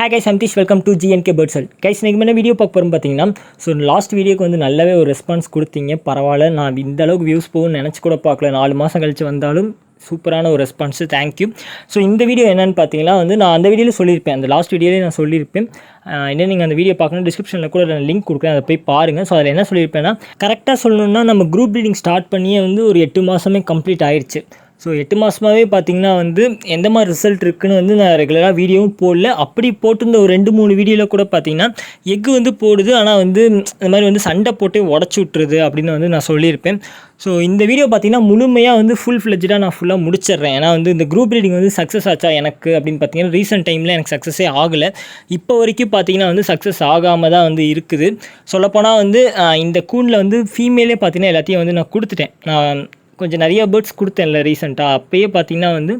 ஹே guys சம்தீஷ் welcome to GNK பேர்ட்ஸல் guys நீங்கள் என்ன வீடியோ பார்க்க போகிறோம் பார்த்தீங்கன்னா ஸோ லாஸ்ட் வீடியோக்கு வந்து நல்லாவே ஒரு ரெஸ்பான்ஸ் கொடுத்தீங்க. பரவாயில்ல நான் இந்த அளவுக்கு வியூஸ் போகும்னு நினச்சி கூட பார்க்கல. நாலு மாதம் கழிச்சு வந்தாலும் சூப்பரான ஒரு ரெஸ்பான்ஸு தேங்க்யூ ஸோ இந்த வீடியோ என்னென்னு பார்த்தீங்கன்னா வந்து நான் அந்த வீடியோவில் சொல்லியிருப்பேன். அந்த லாஸ்ட் வீடியோலேயே நான் சொல்லியிருப்பேன். என்ன நீங்கள் அந்த வீடியோ பார்க்கணும் டிஸ்கிரிப்ஷனில் கூட நான் லிங்க் கொடுக்குறேன். அதை போய் பாருங்கள் ஸோ அதில் என்ன சொல்லியிருப்பேன்னா கரெக்டாக சொல்லணுன்னா நம்ம குரூப் ரீடிங் ஸ்டார்ட் பண்ணியே வந்து ஒரு எட்டு மாதமே கம்ப்ளீட் ஆயிடுச்சு ஸோ எட்டு மாதமாகவே பார்த்தீங்கன்னா வந்து எந்த மாதிரி ரிசல்ட் இருக்குன்னு வந்து நான் ரெகுலராக வீடியோவும் போடல. அப்படி போட்டிருந்த ஒரு ரெண்டு மூணு வீடியோவில் கூட பார்த்தீங்கன்னா எக்கு வந்து போடுது. ஆனால் வந்து இந்த மாதிரி வந்து சண்டை போட்டு உடச்சி விட்ருது அப்படின்னு வந்து நான் சொல்லியிருப்பேன். ஸோ இந்த வீடியோ பார்த்தீங்கன்னா முழுமையாக வந்து ஃபுல் ஃப்ளெஜ்டாக நான் ஃபுல்லாக முடிச்சிடுறேன். ஏன்னா வந்து இந்த குரூப் ரீடிங் வந்து சக்ஸஸ் ஆச்சா எனக்கு அப்படின்னு பார்த்தீங்கன்னா ரீசெண்ட் டைமில் எனக்கு சக்ஸஸே ஆகலை. இப்போ வரைக்கும் பார்த்தீங்கன்னா வந்து சக்ஸஸ் ஆகாமல் தான் வந்து இருக்குது. சொல்லப்போனால் வந்து இந்த கூண்டில் வந்து ஃபீமேலே பார்த்தீங்கன்னா எல்லாத்தையும் வந்து நான் கொடுத்துட்டேன். நான் கொஞ்சம் நிறைய பேர்ட்ஸ் கொடுத்தேன்ல ரீசெண்டாக அப்போயே பார்த்தீங்கன்னா வந்து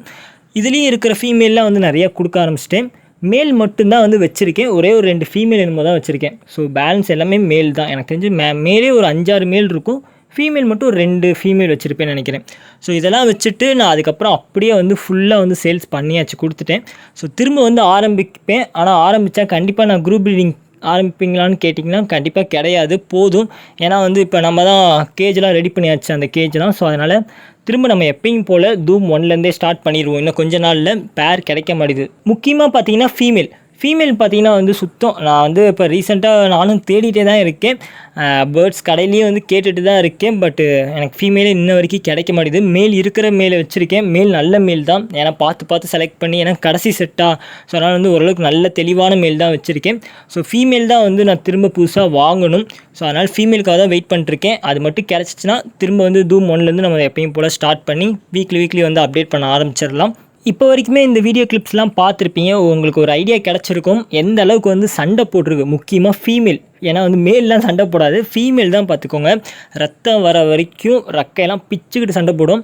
இதுலேயும் இருக்கிற ஃபீமேல்லாம் வந்து நிறையா கொடுக்க ஆரம்பிச்சிட்டேன். மேல் மட்டும்தான் வந்து வச்சுருக்கேன். ஒரே ஒரு ரெண்டு ஃபீமேல் என்னமோ தான் வச்சுருக்கேன். ஸோ பேலன்ஸ் எல்லாமே மேல் தான். எனக்கு தெரிஞ்சு மே மேலே ஒரு அஞ்சாறு மேல் இருக்கும். ஃபீமேல் மட்டும் ஒரு ரெண்டு ஃபீமேல் வச்சுருப்பேன்னு நினைக்கிறேன். ஸோ இதெல்லாம் வச்சுட்டு நான் அதுக்கப்புறம் அப்படியே வந்து ஃபுல்லாக வந்து சேல்ஸ் பண்ணியாச்சு கொடுத்துட்டேன். ஸோ திரும்ப வந்து ஆரம்பிப்பேன். ஆனால் ஆரம்பித்தா கண்டிப்பாக நான் குரூப் ரீடிங் ஆரம்பிப்பீங்களான்னு கேட்டிங்கன்னா கண்டிப்பாக கிடையாது. போதும். ஏன்னா வந்து இப்போ நம்ம தான் கேஜெலாம் ரெடி பண்ணியாச்சு அந்த கேஜ்லாம் ஸோ அதனால் திரும்ப நம்ம எப்பயும் போல் தூம் ஒன்லேருந்தே ஸ்டார்ட் பண்ணிடுவோம் இன்னும் கொஞ்ச நாளில் பேர் கிடைக்க மாட்டேது முக்கியமாக பார்த்தீங்கன்னா ஃபீமேல் ஃபீமேல் பார்த்தீங்கன்னா வந்து சுத்தம். நான் வந்து இப்போ ரீசெண்டாக நானும் தேடிட்டே தான் இருக்கேன். பேர்ட்ஸ் கடையிலையும் வந்து கேட்டுட்டு தான் இருக்கேன். பட்டு எனக்கு ஃபீமேலே இன்ன வரைக்கும் கிடைக்க மாட்டேது மேல் இருக்கிற மேலே வச்சுருக்கேன். மேல் நல்ல மேல் தான். ஏன்னா பார்த்து பார்த்து செலக்ட் பண்ணி ஏன்னா கடைசி செட்டாக ஸோ அதனால் வந்து ஓரளவுக்கு நல்ல தெளிவான மேல் தான் வச்சுருக்கேன். ஸோ ஃபீமேல் தான் வந்து நான் திரும்ப புதுசாக வாங்கணும். ஸோ அதனால் ஃபீமேலுக்காக தான் வெயிட் பண்ணிட்டுருக்கேன். அது மட்டும் கிடச்சிச்சின்னா திரும்ப வந்து தூம் ஒன்லேருந்து நம்ம எப்பயும் போல் ஸ்டார்ட் பண்ணி வீக்லி வீக்லி வந்து அப்டேட் பண்ண ஆரம்பிச்சிடலாம். இப்போ வரைக்குமே இந்த வீடியோ கிளிப்ஸ்லாம் பார்த்துருப்பீங்க. உங்களுக்கு ஒரு ஐடியா கிடச்சிருக்கும். எந்த அளவுக்கு வந்து சண்டை போட்டிருக்கு? முக்கியமாக ஃபீமேல் ஏன்னா வந்து மேல்லாம் சண்டை போடாது. ஃபீமேல் தான் பார்த்துக்கோங்க. ரத்தம் வர வரைக்கும் ரக்கையெல்லாம் பிச்சுக்கிட்டு சண்டை போடும்.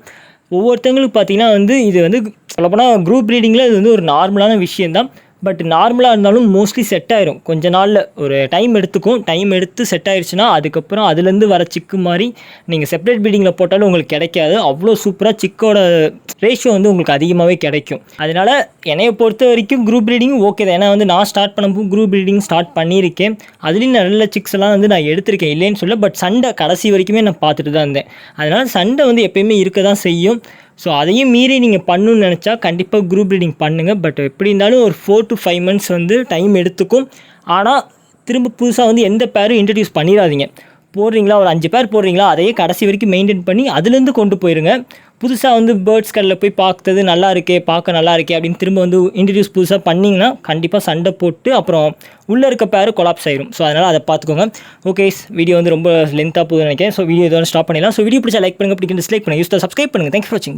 ஒவ்வொருத்தவங்களுக்கு பார்த்தீங்கன்னா வந்து இது வந்து சொல்லப்போனால் குரூப் ரீடிங்கில் இது வந்து ஒரு நார்மலான விஷயந்தான் பட் நார்மலாக இருந்தாலும் மோஸ்ட்லி செட் ஆயிரும். கொஞ்ச நாளில் ஒரு டைம் எடுத்துக்கும். டைம் எடுத்து செட் ஆயிடுச்சுன்னா அதுக்கப்புறம் அதுலேருந்து வர சிக்கு மாதிரி நீங்கள் செப்பரேட் பீடிங்கில் போட்டாலும் உங்களுக்கு கிடைக்காது. அவ்வளோ சூப்பராக சிக்கோட ரேஷியோ வந்து உங்களுக்கு அதிகமாகவே கிடைக்கும். அதனால் என்னையை பொறுத்த வரைக்கும் குரூப் ப்ரீடிங் ஓகே தான். ஏன்னா வந்து நான் ஸ்டார்ட் பண்ணும்போது குரூப் ப்ரீடிங் ஸ்டார்ட் பண்ணியிருக்கேன். அதுலேயும் நல்ல சிக்ஸ் எல்லாம் வந்து நான் எடுத்திருக்கேன். இல்லைன்னு சொல்ல பட் சண்டை கடைசி வரைக்குமே நான் பார்த்துட்டு தான் இருந்தேன். அதனால் சண்டை வந்து எப்பயுமே இருக்க தான் செய்யும். ஸோ அதையும் மீறி நீங்கள் பண்ணணும்னு நினச்சா கண்டிப்பாக குரூப் ரீடிங் பண்ணுங்கள் பட் எப்படி இருந்தாலும் ஒரு ஃபோர் டு ஃபைவ் மந்த்ஸ் வந்து டைம் எடுத்துக்கும். ஆனால் திரும்ப புதுசாக வந்து எந்த பேரும் இன்ட்ரடியூஸ் பண்ணிடாதீங்க. போடுறீங்களா? ஒரு அஞ்சு பேர் போடுறீங்களா? அதையே கடைசி வரைக்கும் மெயின்டைன் பண்ணி அதுலேருந்து கொண்டு போயிருங்க. புதுசாக வந்து பேர்ட்ஸ் கடையில் போய் பார்த்தது நல்லா இருக்கே பார்க்க நல்லா இருக்கே அப்படின்னு திரும்ப வந்து இன்ட்ரடியூஸ் புதுசாக பண்ணிங்கன்னா கண்டிப்பாக சண்டை போட்டு அப்புறம் உள்ளே இருக்க பேர் கொலாப்ஸ் ஆயிரும். ஸோ அதனால் அதை பார்த்துக்கோங்க. ஓகே வீடியோ வந்து ரொம்ப லென்த்தாக போகுதுன்னு நினைக்கிறேன். ஸோ வீடியோ இதோட ஸ்டாப் பண்ணிடலாம். ஸோ வீடியோ பிடிச்சா லைக் பண்ணுங்கள் பிடிக்கும் டிஸ்லைக் பண்ணுங்கள் யூஸ் சப்ஸ்கிரைப் பண்ணுங்கள் தேங்க்ஸ் ஃபார் வாட்சிங்